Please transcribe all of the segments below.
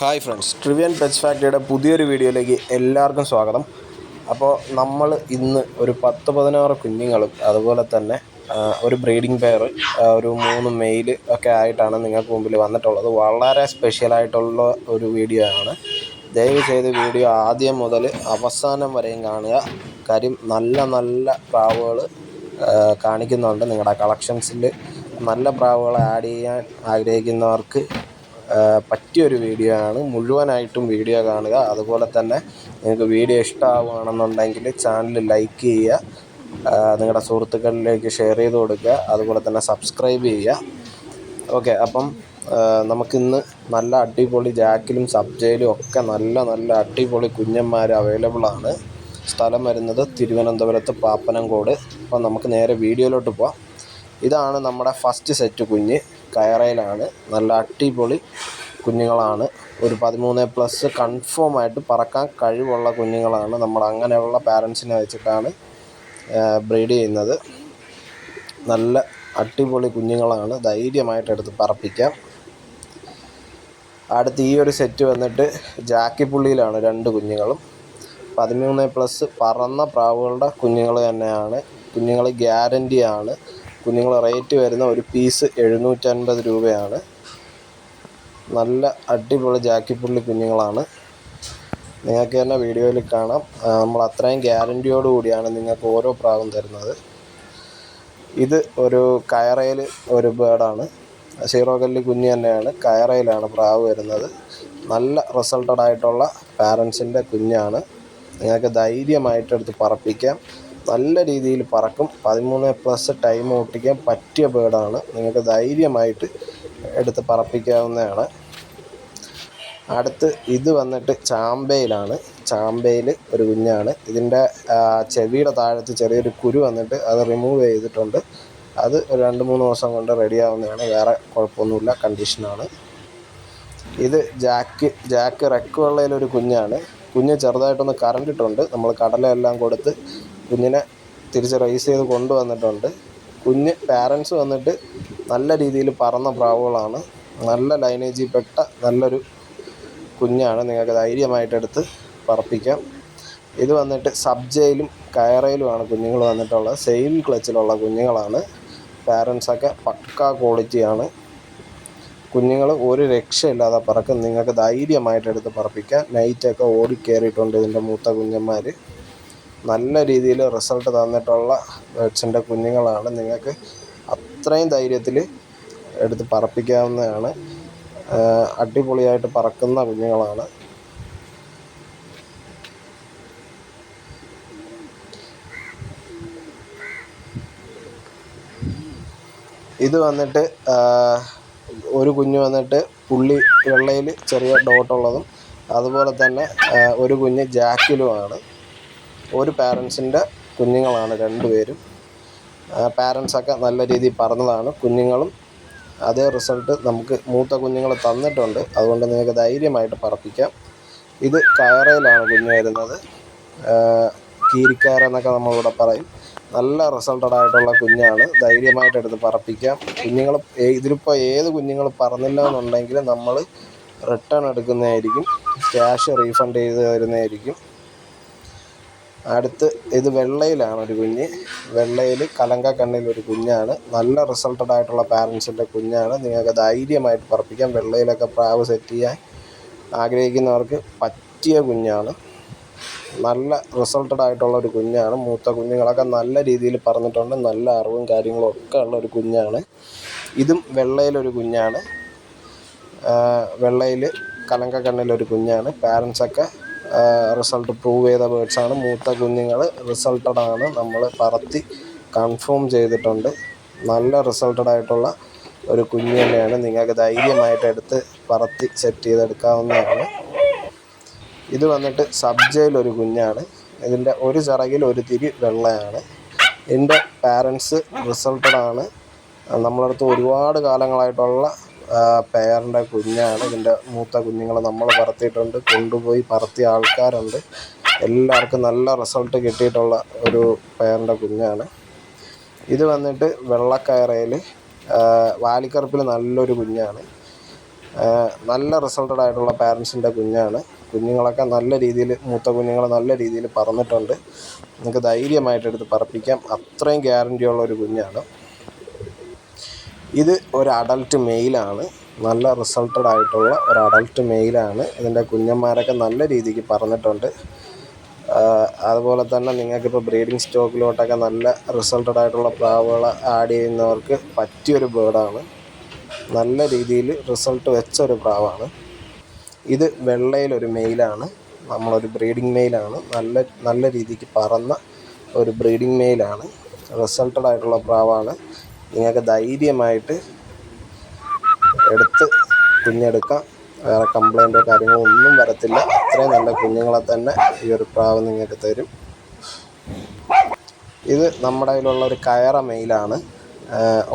Hi friends. ട്രിവിയൻ pets ഫാക്ടറിയുടെ പുതിയൊരു വീഡിയോയിലേക്ക് എല്ലാവർക്കും സ്വാഗതം. അപ്പോൾ നമ്മൾ ഇന്ന് ഒരു പത്ത് പതിനാറ് കുഞ്ഞുങ്ങളും അതുപോലെ തന്നെ ഒരു ബ്രീഡിംഗ് പെയർ ഒരു മൂന്ന് മെയിൽ ഒക്കെ ആയിട്ടാണ് നിങ്ങൾക്ക് മുമ്പിൽ വന്നിട്ടുള്ളത്. വളരെ സ്പെഷ്യലായിട്ടുള്ള ഒരു വീഡിയോ ആണ്. ദയവ് ചെയ്ത് വീഡിയോ ആദ്യം മുതൽ അവസാനം വരെയും കാണുക. കാര്യം നല്ല നല്ല പ്രാവുകൾ കാണിക്കുന്നുണ്ട് നിങ്ങളുടെ കളക്ഷൻസിൽ. നല്ല പ്രാവുകളെ ആഡ് ചെയ്യാൻ ആഗ്രഹിക്കുന്നവർക്ക് പറ്റിയൊരു വീഡിയോ ആണ്. മുഴുവനായിട്ടും വീഡിയോ കാണുക. അതുപോലെ തന്നെ നിങ്ങൾക്ക് വീഡിയോ ഇഷ്ടമാവുകയാണെന്നുണ്ടെങ്കിൽ ചാനൽ ലൈക്ക് ചെയ്യുക. നിങ്ങളുടെ സുഹൃത്തുക്കളിലേക്ക് ഷെയർ ചെയ്ത് കൊടുക്കുക. അതുപോലെ തന്നെ സബ്സ്ക്രൈബ് ചെയ്യുക. ഓക്കെ അപ്പം നമുക്കിന്ന് നല്ല അടിപൊളി ജാക്കിലും സബ്ജയിലും ഒക്കെ നല്ല നല്ല അടിപൊളി കുഞ്ഞന്മാർ അവൈലബിൾ ആണ്. സ്ഥലം വരുന്നത് തിരുവനന്തപുരത്ത് പാപ്പനംകോട്. അപ്പം നമുക്ക് നേരെ വീഡിയോയിലോട്ട് പോവാം. ഇതാണ് നമ്മുടെ ഫസ്റ്റ് സെറ്റ് കുഞ്ഞ് കയറയിലാണ്. നല്ല അടിപൊളി കുഞ്ഞുങ്ങളാണ്. ഒരു പതിമൂന്ന് പ്ലസ് കൺഫേം ആയിട്ട് പറക്കാൻ കഴിവുള്ള കുഞ്ഞുങ്ങളാണ് നമ്മൾ അങ്ങനെയുള്ള പാരൻസിനെ വെച്ചിട്ടാണ് ബ്രീഡ് ചെയ്യുന്നത്. നല്ല അടിപൊളി കുഞ്ഞുങ്ങളാണ്. ധൈര്യമായിട്ട് എടുത്ത് പറപ്പിക്കാം. അടുത്ത് ഈ ഒരു സെറ്റ് വന്നിട്ട് ജാക്കിപ്പുള്ളിയിലാണ് രണ്ട് കുഞ്ഞുങ്ങളും. പതിമൂന്ന് പ്ലസ് പറന്ന പ്രാവുകളുടെ കുഞ്ഞുങ്ങൾ തന്നെയാണ്. കുഞ്ഞുങ്ങൾ ഗ്യാരന്റിയാണ് കുഞ്ഞുങ്ങൾ റേറ്റ് വരുന്ന ഒരു പീസ് എഴുന്നൂറ്റൻപത് രൂപയാണ്. നല്ല അടിപൊളി ജാക്കിപ്പുള്ളി കുഞ്ഞുങ്ങളാണ്. നിങ്ങൾക്ക് തന്നെ വീഡിയോയിൽ കാണാം. നമ്മൾ അത്രയും ഗ്യാരന്റിയോട് കൂടിയാണ് നിങ്ങൾക്ക് ഓരോ പ്രാവും തരുന്നത്. ഇത് ഒരു കയറയിൽ ഒരു ബേഡാണ്. സീറോ കല്ലി കുഞ്ഞ് തന്നെയാണ്. കയറയിലാണ് പ്രാവ് വരുന്നത്. നല്ല റിസൾട്ടഡ് ആയിട്ടുള്ള പാരൻസിന്റെ കുഞ്ഞാണ്. നിങ്ങൾക്ക് ധൈര്യമായിട്ടെടുത്ത് പറപ്പിക്കാം. നല്ല രീതിയിൽ പറക്കും. പതിമൂന്ന് പ്ലസ് ടൈം ഓട്ടിക്കാൻ പറ്റിയ ബേഡാണ്. നിങ്ങൾക്ക് ധൈര്യമായിട്ട് എടുത്ത് പറപ്പിക്കാവുന്നതാണ്. അടുത്ത് ഇത് വന്നിട്ട് ചാമ്പയിലാണ്. ചാമ്പയിൽ ഒരു കുഞ്ഞാണ്. ഇതിന്റെ ചെവിയുടെ താഴത്ത് ചെറിയൊരു കുരു വന്നിട്ട് അത് റിമൂവ് ചെയ്തിട്ടുണ്ട്. അത് ഒരു രണ്ട് മൂന്ന് ദിവസം കൊണ്ട് റെഡിയാവുന്നതാണ് വേറെ കുഴപ്പമൊന്നുമില്ല കണ്ടീഷനാണ് ഇത് ജാക്ക് ജാക്ക് റെക്ക് വെള്ളയിലൊരു കുഞ്ഞാണ്. കുഞ്ഞ് ചെറുതായിട്ടൊന്ന് കറണ്ടിട്ടുണ്ട് നമ്മൾ കടലയെല്ലാം കൊടുത്ത് കുഞ്ഞിനെ തിരിച്ച് റൈസ് ചെയ്ത് കൊണ്ടുവന്നിട്ടുണ്ട്. കുഞ്ഞ് പാരൻസ് വന്നിട്ട് നല്ല രീതിയിൽ പറന്ന പ്രാവുകളാണ്. നല്ല ലൈനേജിൽ പെട്ട നല്ലൊരു കുഞ്ഞാണ് നിങ്ങൾക്ക് ധൈര്യമായിട്ടെടുത്ത് പറപ്പിക്കാം. ഇത് വന്നിട്ട് സബ്ജയിലും കയറയിലുമാണ് കുഞ്ഞുങ്ങൾ വന്നിട്ടുള്ളത്. സെയിം ക്ലച്ചിലുള്ള കുഞ്ഞുങ്ങളാണ്. പാരൻസൊക്കെ പക്ക ക്വാളിറ്റിയാണ്. കുഞ്ഞുങ്ങൾ ഒരു രക്ഷയില്ലാതെ പറക്കും. നിങ്ങൾക്ക് ധൈര്യമായിട്ടെടുത്ത് പറപ്പിക്കാം. നൈറ്റൊക്കെ ഓടിക്കേറിയിട്ടുണ്ട് ഇതിന്റെ മൂത്ത കുഞ്ഞന്മാർ നല്ല രീതിയിൽ റിസൾട്ട് തന്നിട്ടുള്ള ബേഡ്സിന്റെ കുഞ്ഞുങ്ങളാണ്. നിങ്ങൾക്ക് അത്രയും ധൈര്യത്തിൽ എടുത്ത് പറപ്പിക്കാവുന്നതാണ്. അടിപൊളിയായിട്ട് പറക്കുന്ന കുഞ്ഞുങ്ങളാണ്. ഇത് വന്നിട്ട് ഒരു കുഞ്ഞ് വന്നിട്ട് പുള്ളി വെള്ളയിൽ ചെറിയ ഡോട്ടുള്ളതും അതുപോലെ തന്നെ ഒരു കുഞ്ഞ് ജാക്കിലുമാണ്. ഒരു പാരൻസിന്റെ കുഞ്ഞുങ്ങളാണ് രണ്ടുപേരും. പാരൻസൊക്കെ നല്ല രീതിയിൽ പറഞ്ഞതാണ്. കുഞ്ഞുങ്ങളും അതേ റിസൾട്ട് നമുക്ക് മൂത്ത കുഞ്ഞുങ്ങൾ തന്നിട്ടുണ്ട്. അതുകൊണ്ട് നിങ്ങൾക്ക് ധൈര്യമായിട്ട് പറപ്പിക്കാം. ഇത് കയറയിലാണ് കുഞ്ഞ് വരുന്നത്. കീരിക്കയറ എന്നൊക്കെ നമ്മളിവിടെ പറയും. നല്ല റിസൾട്ടഡ് ആയിട്ടുള്ള കുഞ്ഞാണ്. ധൈര്യമായിട്ട് എടുത്ത് പറപ്പിക്കാം. കുഞ്ഞുങ്ങൾ ഇതിലിപ്പോൾ ഏത് കുഞ്ഞുങ്ങൾ പറഞ്ഞില്ല എന്നുണ്ടെങ്കിൽ നമ്മൾ റിട്ടേൺ എടുക്കുന്നതായിരിക്കും. ക്യാഷ് റീഫണ്ട് ചെയ്ത് തരുന്നതായിരിക്കും. അടുത്ത് ഇത് വെള്ളയിലാണ് ഒരു കുഞ്ഞ്. വെള്ളയിൽ കലങ്ക കണ്ണിൽ ഒരു കുഞ്ഞാണ്. നല്ല റിസൾട്ടഡ് ആയിട്ടുള്ള പാരൻസിന്റെ കുഞ്ഞാണ്. നിങ്ങൾക്ക് ധൈര്യമായിട്ട് പറപ്പിക്കാം വെള്ളയിലൊക്കെ പ്രാവ് സെറ്റ് ചെയ്യാൻ ആഗ്രഹിക്കുന്നവർക്ക് പറ്റിയ കുഞ്ഞാണ്. നല്ല റിസൾട്ടഡ് ആയിട്ടുള്ള ഒരു കുഞ്ഞാണ്. മൂത്ത കുഞ്ഞുങ്ങളൊക്കെ നല്ല രീതിയിൽ പറഞ്ഞിട്ടുണ്ട്. നല്ല അറിവും കാര്യങ്ങളും ഒക്കെ ഉള്ള ഒരു കുഞ്ഞാണ്. ഇതും വെള്ളയിലൊരു കുഞ്ഞാണ്. വെള്ളയിൽ കലങ്ക കണ്ണിലൊരു കുഞ്ഞാണ്. പാരൻസൊക്കെ റിസൾട്ട് പ്രൂവ് ചെയ്ത ബേഡ്സാണ് മൂത്ത കുഞ്ഞുങ്ങൾ റിസൾട്ടഡ് ആണ്. നമ്മൾ പറത്തി കൺഫേം ചെയ്തിട്ടുണ്ട്. നല്ല റിസൾട്ടഡ് ആയിട്ടുള്ള ഒരു കുഞ്ഞ് തന്നെയാണ്. നിങ്ങൾക്ക് ധൈര്യമായിട്ട് എടുത്ത് പറത്തി സെറ്റ് ചെയ്തെടുക്കാവുന്നതാണ്. ഇത് വന്നിട്ട് സബ്ജയിൽ ഒരു കുഞ്ഞാണ്. ഇതിന്റെ ഒരു ചിറകിൽ ഒരു തിരി വെള്ളയാണ്. ഇതിന്റെ പാരൻസ് റിസൾട്ടഡ് ആണ്. നമ്മളടുത്ത് ഒരുപാട് കാലങ്ങളായിട്ടുള്ള പെയറിന്റെ കുഞ്ഞാണ്. ഇതിന്റെ മൂത്ത കുഞ്ഞുങ്ങൾ നമ്മൾ പറത്തിയിട്ടുണ്ട്. കൊണ്ടുപോയി പറത്തിയ ആൾക്കാരുണ്ട്. എല്ലാവർക്കും നല്ല റിസൾട്ട് കിട്ടിയിട്ടുള്ള ഒരു പെയറിന്റെ കുഞ്ഞാണ്. ഇത് വന്നിട്ട് വെള്ളക്കയറയിൽ വാലിക്കറുപ്പിൽ നല്ലൊരു കുഞ്ഞാണ്. നല്ല റിസൾട്ടഡ് ആയിട്ടുള്ള പാരൻസിന്റെ കുഞ്ഞാണ്. കുഞ്ഞുങ്ങളൊക്കെ നല്ല രീതിയിൽ മൂത്ത കുഞ്ഞുങ്ങൾ നല്ല രീതിയിൽ പറന്നിട്ടുണ്ട്. നിങ്ങൾക്ക് ധൈര്യമായിട്ട് എടുത്ത് പറപ്പിക്കാം. അത്രയും ഗ്യാരണ്ടി ഉള്ള ഒരു കുഞ്ഞാണ്. ഇത് ഒരു അഡൾട്ട് മെയിലാണ് നല്ല റിസൾട്ടഡ് ആയിട്ടുള്ള ഒരു അഡൾട്ട് മെയിലാണ് ഇതിന്റെ കുഞ്ഞന്മാരൊക്കെ നല്ല രീതിക്ക് പറഞ്ഞിട്ടുണ്ട്. അതുപോലെ തന്നെ നിങ്ങൾക്കിപ്പോൾ ബ്രീഡിംഗ് സ്റ്റോക്കിലോട്ടൊക്കെ നല്ല റിസൾട്ടഡ് ആയിട്ടുള്ള പ്രാവുകളെ ആഡ് ചെയ്യുന്നവർക്ക് പറ്റിയൊരു ബേർഡാണ് നല്ല രീതിയിൽ റിസൾട്ട് വെച്ച ഒരു പ്രാവാണ്. ഇത് വെള്ളയിലൊരു മെയിലാണ് നമ്മളൊരു ബ്രീഡിംഗ് മെയിലാണ് നല്ല നല്ല രീതിക്ക് പറന്ന ഒരു ബ്രീഡിംഗ് മെയിലാണ് റിസൾട്ടഡ് ആയിട്ടുള്ള പ്രാവാണ്. നിങ്ങൾക്ക് ധൈര്യമായിട്ട് എടുത്ത് കുഞ്ഞെടുക്കാം. വേറെ കംപ്ലൈന്റോ കാര്യങ്ങളോ ഒന്നും വരത്തില്ല. അത്രയും നല്ല കുഞ്ഞുങ്ങളെ തന്നെ ഈ ഒരു പ്രാവ് നിങ്ങൾക്ക് തരും. ഇത് നമ്മുടെ കയ്യിലുള്ള ഒരു കയറ മെയിലാണ്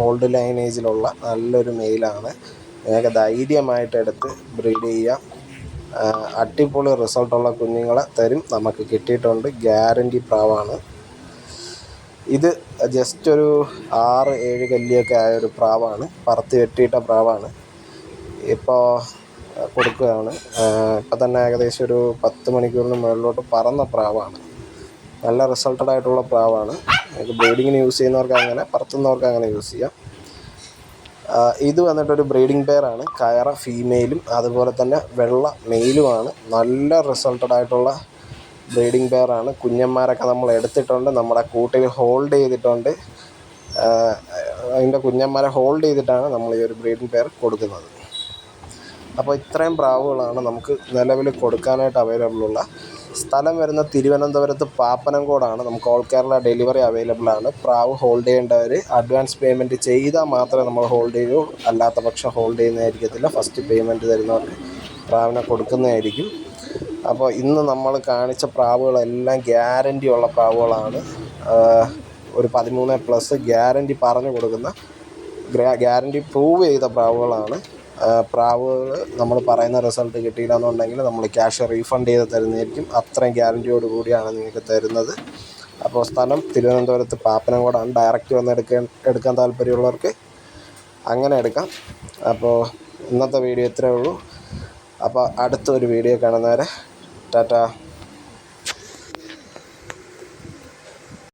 ഓൾഡ് ലൈനേജിലുള്ള നല്ലൊരു മെയിലാണ് നിങ്ങൾക്ക് ധൈര്യമായിട്ട് എടുത്ത് ബ്രീഡ് ചെയ്യാം. അടിപൊളി റിസൾട്ടുള്ള കുഞ്ഞുങ്ങളെ തരും. നമുക്ക് കിട്ടിയിട്ടുണ്ട്. ഗ്യാരണ്ടി പ്രാവാണ്. ഇത് ജസ്റ്റ് ഒരു ആറ് ഏഴ് കല്ലിയൊക്കെ ആയ ഒരു പ്രാവാണ്. പറത്തി വെട്ടിയിട്ട പ്രാവാണ്. ഇപ്പോൾ കൊടുക്കുകയാണ്. ഇപ്പം തന്നെ ഏകദേശം ഒരു പത്ത് മണിക്കൂറിന് മുകളിലോട്ട് പറന്ന പ്രാവാണ്. നല്ല റിസൾട്ടഡ് ആയിട്ടുള്ള പ്രാവാണ്. നമുക്ക് ബ്രീഡിങ്ങിന് യൂസ് ചെയ്യുന്നവർക്ക് അങ്ങനെ പറത്തുന്നവർക്ക് അങ്ങനെ യൂസ് ചെയ്യാം. ഇത് വന്നിട്ടൊരു ബ്രീഡിംഗ് പെയറാണ് കയറ ഫീമെയിലും അതുപോലെ തന്നെ വെള്ള മെയിലുമാണ് നല്ല റിസൾട്ടഡ് ആയിട്ടുള്ള ബ്രീഡിംഗ് പെയറാണ് കുഞ്ഞന്മാരൊക്കെ നമ്മൾ എടുത്തിട്ടുണ്ട്. നമ്മുടെ കൂട്ടിൽ ഹോൾഡ് ചെയ്തിട്ടുണ്ട്. അതിന്റെ കുഞ്ഞന്മാരെ ഹോൾഡ് ചെയ്തിട്ടാണ് നമ്മൾ ഈ ഒരു ബ്രീഡിംഗ് പെയർ കൊടുക്കുന്നത്. അപ്പോൾ ഇത്രയും പ്രാവുകളാണ് നമുക്ക് നിലവിൽ കൊടുക്കാനായിട്ട് അവൈലബിൾ ഉള്ള. സ്ഥലം വരുന്ന തിരുവനന്തപുരത്ത് പാപ്പനംകോടാണ്. നമുക്ക് ഓൾ കേരള ഡെലിവറി അവൈലബിൾ ആണ്. പ്രാവ് ഹോൾഡ് ചെയ്യേണ്ടവർ അഡ്വാൻസ് പേയ്മെന്റ് ചെയ്താൽ മാത്രമേ നമ്മൾ ഹോൾഡ് ചെയ്യൂ. അല്ലാത്ത പക്ഷം ഹോൾഡ് ചെയ്യുന്നതായിരിക്കത്തില്ല. ഫസ്റ്റ് പേയ്മെന്റ് തരുന്നവർക്ക് പ്രാവിനെ കൊടുക്കുന്നതായിരിക്കും. അപ്പോൾ ഇന്ന് നമ്മൾ കാണിച്ച പ്രാവുകളെല്ലാം ഗ്യാരണ്ടി ഉള്ള പ്രാവുകളാണ്. ഒരു പതിമൂന്ന് പ്ലസ് ഗ്യാരണ്ടി പറഞ്ഞു കൊടുക്കുന്ന ഗ്യാരണ്ടി പ്രൂവ് ചെയ്ത പ്രാവുകളാണ്. പ്രാവുകൾ നമ്മൾ പറയുന്ന റിസൾട്ട് കിട്ടിയില്ല എന്നുണ്ടെങ്കിൽ നമ്മൾ ക്യാഷ് റീഫണ്ട് ചെയ്ത് തരുന്നതായിരിക്കും. അത്രയും ഗ്യാരണ്ടിയോട് കൂടിയാണ് നിങ്ങൾക്ക് തരുന്നത്. അപ്പോൾ സ്ഥലം തിരുവനന്തപുരത്ത് പാപ്പനംകോടാണ് ഡയറക്റ്റ് വന്ന് എടുക്കാൻ എടുക്കാൻ താല്പര്യമുള്ളവർക്ക് അങ്ങനെ എടുക്കാം. അപ്പോൾ ഇന്നത്തെ വീഡിയോ ഇത്രയേ ഉള്ളൂ. അപ്പോൾ അടുത്തൊരു വീഡിയോ കാണുന്നവരെ টাটা।